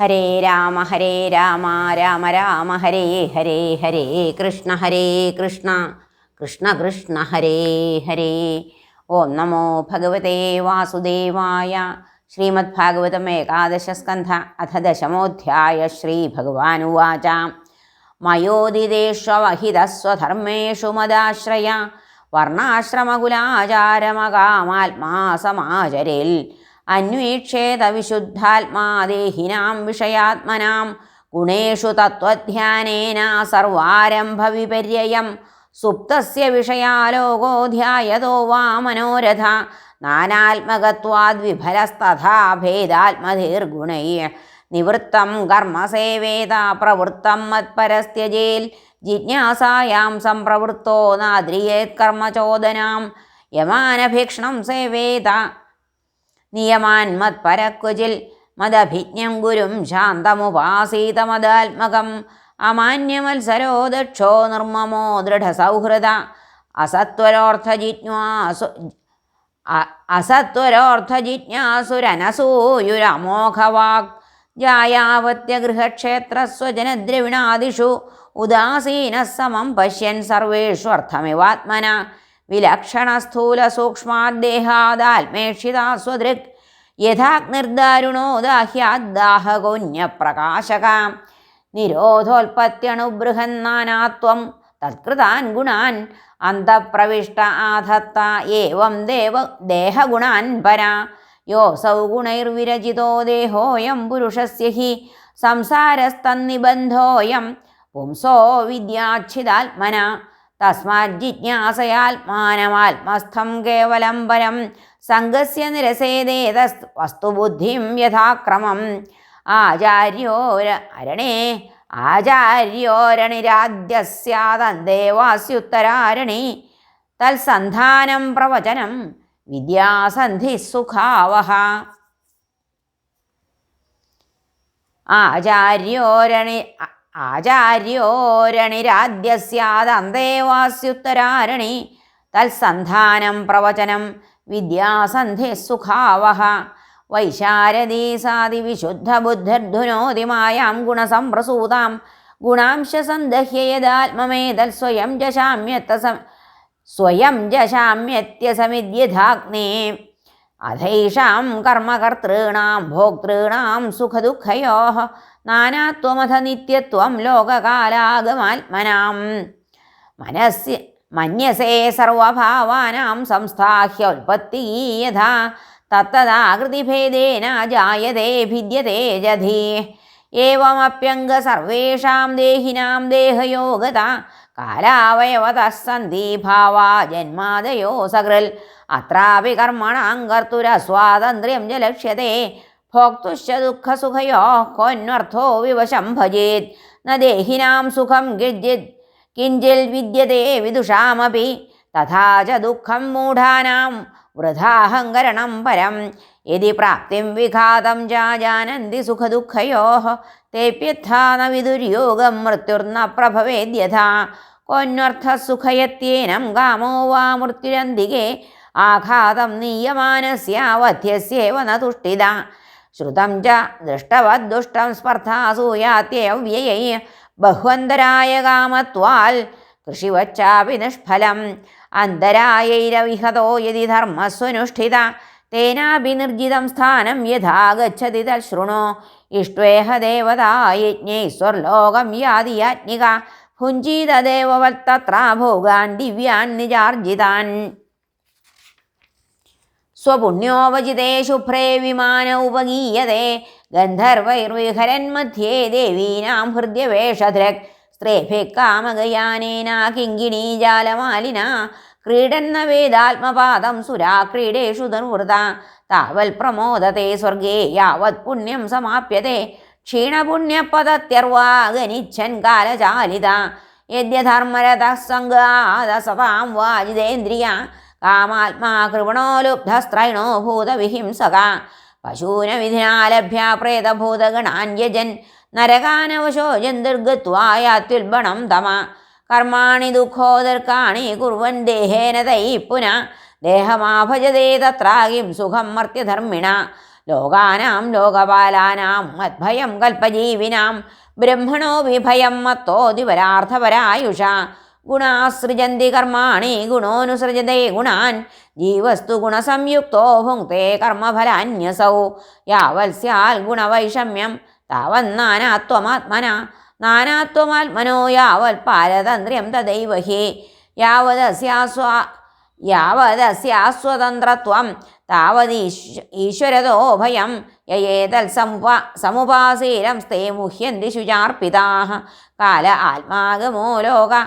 ഹരേ രാമ ഹരേ രാമ രാമ രാമ ഹരേ ഹരേ ഹരേ കൃഷ്ണ ഹരേ കൃഷ്ണ കൃഷ്ണ കൃഷ്ണ ഹരേ ഹരേ. ഓം നമോ ഭഗവതേ വാസുദേവായ ശ്രീമദ് ഭാഗവതം ഏകാദശസ്കന്ധ അഥ ദശമോധ്യായ ശ്രീഭഗവാനുവാച മയോദിതേഷ്വഹിതസ്വധർമ്മേഷു മദാശ്രയ. വർണാശ്രമകുലാചാരമകാമാത്മാ സമാചരിൽ. അന്വീക്ഷേത വിശുദ്ധാത്മാദേഹിനാം വിഷയാത്മനാം ഗുണേഷു തത്വധ്യാനേന സർവാരംഭവിപര്യം സുപ്തസ്യ വിഷയാലോകോ ധ്യായതോ വാ മനോരഥ. നാനാത്മകത്വാദ്വിഫലസ്തഥാ ഭേദാത്മധീർഗുണൈ. നിവൃത്തം കർമ്മസേവേത പ്രവൃത്തം മത്പരസ്ത്യജേൽ. ജിജ്ഞാസായാം സംപ്രവൃത്തോ നാദ്രിയേത് കർമ്മചോദനാം യമാനഭീക്ഷണം സേവേത നിയമാൻ മത്പരക്വചിൽ മദഭിജ്ഞം ഗുരും ശാന്തമുപാസീതമദാത്മകം അമാന്യമത്സരോ ദക്ഷോ നിർമ്മമോ ദൃഢസൗഹൃദ. അസത്വരോർത്ഥജിജ്ഞാസു അസത്വരോർത്ഥജിജ്ഞാസുരനസൂയുരമോഘവാഗ് ജായാവത്യഗൃഹക്ഷേത്രസ്വജനദ്രവിണാദിഷു ഉദാസീനസമം പശ്യൻ സർവേഷു അർത്ഥമിവാത്മന വിലക്ഷണസ്ഥൂലസൂക്ഷ്മാദ്ദേഹാദാത്മേക്ഷിതാ യഥാഗ്നിർദാരുണോ ദാഹ്യാദ്ദാഹകോന്യപ്രകാശകാം നിരോധോൽപത്യണുബൃഹന്നാനാത്വം തത്കൃതാൻ ഗുണാൻ അന്തപ്രവിഷ്ട ആധത്ത ഏവം ദേവ ദേഹഗുണാൻ പരാ. യോസൗ ഗുണൈർവിരചിതോ ദേഹോയം പുരുഷസ്യ ഹി സംസാരസ്തന്നിബന്ധോയം പുംസോ വിദ്യാച്ഛിതാത്മന. തസ്മാജ്ജിജ്ഞാസയാത്മാനമാത്മസ്ഥം കേവലം പരം സംഘസ്യ നിരസേതേത വസ്തുബുദ്ധിം യഥാക്രമം. ആചാര്യോര അരണേ ആചാര്യോരണിരാദ്യസ്യാതന്തേവാസ്യുത്തരാരണി തൽസന്ധാനം പ്രവചനം വിദ്യാസന്ധി സുഖാവഹ. ആചാര്യോരണി ആചാര്യോരണിരാദ്യസ്യാതന്തേവാസ്യുത്തരാരണി. തത്സന്ധാനം പ്രവചനം വിദ്യാസന്ധി സുഖാവഹ. വൈശാരദീ സാതി വിശുദ്ധബുദ്ധിർധുനോതിമായാം ഗുണസംപ്രസൂതാം ഗുണാംശസന്ദഹ്യയദാത്മമേതൽ സ്വയം ജശാമ്യത്ത സ്വയം ജശാമ്യത്യസമിദ്യഥാഗ്നേ. അധൈഷാം കർമ്മകർത്തൃണാം ഭോക്തൃണാം സുഖദുഃഖയോ. നാനാത്വമഥ നിത്യത്വം ലോകകാലാഗമാത്മനാം. മനസ് മന്യസേ സർവഭാവാനാം സംസ്ഥാഹ്യോൽപത്തി യഥാ. തത്തദാകൃതിഭേദേന ജായതേ ഭിദ്യതേ ജധി. ഏവമപ്യംഗ സർവേഷാം ദേഹിനാം ദേഹയോഗത. കാലാവയവതഃ സന്ധി ജന്മാതയോ സകൃൽ. അത്രാപി കർമ്മണാം കർത്തുരസ്വാതന്ത്ര്യം ച ലക്ഷ്യത്തെ ഭോക്തുശ്ച ദുഃഖസുഖയോ കൊന്വർത്ഥോ വിവശം ഭജേത്. ന ദേഹിനാം സുഖം ഗിർജിത്. കിഞ്ചിൽ വിദ്യത്തെ വിദുഷാമപി. തഥാ ച ദുഃഖം മൂഢാനാം വൃഥാഹങ്കരണം പരം. യതി പ്രാപ്തിം വിഘാതം ജാജാനന്തി സുഖദുഃഖയോ. തേപ്യഥാ ന വിദുര്യോഗം മൃത്യുർന്ന പ്രഭവേദ്യഥാ. കൊന്വർത്ഥസുഖയത്യേനം കാമോ വാ മൃത്യുരന്തികെ. ആഘാതം നീയമാനസ്യാവധ്യസ്യേവ തുഷ്ടിത ശ്രുതം ച ദൃഷ്ടവദ്ദുഷ്ടം സ്പർദ്ധാസൂയാത്യവ്യയൈ ബഹ്വന്തരായ കാമത്വാൽ കൃഷിവച്ചാപി നിഷ്ഫലം. അന്തരായൈരവിഹതോ യതി ധർമ്മസ്വനുഷ്ഠിത. തേനാപി നിർജിതം സ്ഥാനം യഥാ ഗച്ഛതി തൽശൃണു. ഇഷ്ട്വേഹ ദേവതായജ്ഞൈസ്വർലോകം യാതി യാജ്ഞിക ഭുഞ്ചീതദേവവത്തത്ര ഭോഗാൻ ദിവ്യാൻ ശുഭ്രേ വിമാന ഉപഗീയതേ. ഗന്ധർവൈർവിഹരന്മധ്യേ ദേവീനാം ഹൃദ്യവേഷധൃക് സ്ത്രീഭിः കാമഗയാനേന കിങ്കിണീജാലമാലിന ക്രീഡന്ന വേദാത്മപാദം സുരാ നിർവൃത താവൽ പ്രമോദത്തെ സ്വർഗേ യാവത് പുണ്യം സമാപ്യത്തെ ക്ഷീണപുണ്യപദത്യർവാഗനിച്ഛൻ കാലചാലിത യദ്യധർമ്മരഥഃ പശൂനവിധിനാലഭ്യ പ്രേതഭൂതഗണാന്യജൻ നരകാനവശോ ജന്തുർഗത്വായാത്യുൽബണം തമ കർമാണി ദുഃഖോദർക്കാണി കുർവൻ ദേഹേന തൈ പുന. ദേഹമാഭജതേ തത്രാകിം സുഖം മർത്യധർമ്മിണ. ലോകാനാം ലോകപാലാനാം മദ്ഭയം കൽപ്പജീവിനാം ബ്രഹ്മണോ വിഭയം മത്തോ ദിവരാർത്ഥപരായുഷ. ഗുണാസൃജന്തി കർമാണി ഗുണോനുസൃജതേ ഗുണാൻ ജീവസ്തു ഗുണസംയുക്തോ ഭുങ്ക്തേ കർമ്മഫലാന്യസൗ. യാവൽ സ്യാൽ ഗുണവൈഷമ്യം താവന്നാനാത്വമാത്മന നാനാത്വമാത്മനോ യാവൽ പാരതന്ത്ര്യം തദൈവ ഹി യാവദസ്യാസ്വ യാവദസ്യാസ്വതന്ത്രത്വം താവതീശ് ഈശ്വരതോ ഭയം. യയേതൽ സമുപാ സമുപാസീരം സ്തേ മുഹ്യന്തി ശുചാർപ്പിതാ കാല ആത്മാഗമോ ലോക.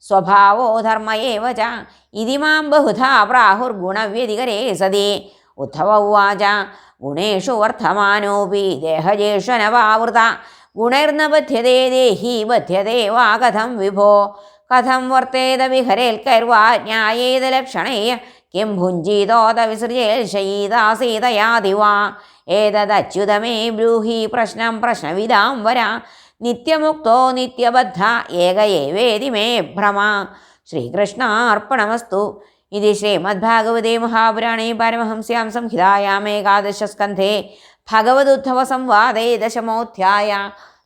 സ്വഭാവോ ധർമ്മയേവ ച. ഇതി മാം ബഹുധാ പ്രാഹുർഗുണവ്യതികരേ സതി. ഉദ്ധവ ഉവാച. ഗുണേഷു വർദ്ധമാനോപി. ദേഹജേഷനവാവൃത ഗുണൈർന ബധ്യതേ ദേഹി ബധ്യതേ വാ കഥം വിഭോ. കഥം വർത്തേത വിഹരേൽക്കൈർവാ ജ്ഞായേത ലക്ഷണേയ കിം ഭുഞ്ജീതോത വിസൃജേൽ ശയീതാസീതയാതി വാ ഏതദച്യുതമേ ബ്രൂഹി പ്രശ്നം പ്രശ്നവിദാം വര. നിത്യമുക്തോ നിത്യബദ്ധ ഏക ഏവേതി മേ ഭ്രമ. ശ്രീകൃഷ്ണാർപ്പണമസ്തു. ഇത് ശ്രീമദ്ഭാഗവതേ മഹാപുരാണേ പരമഹംസ്യാം സംഹിതായാമേകാദശസ്കന്ധേ ഭഗവതുദ്ധവ സംവാദേ ദശമോധ്യായ.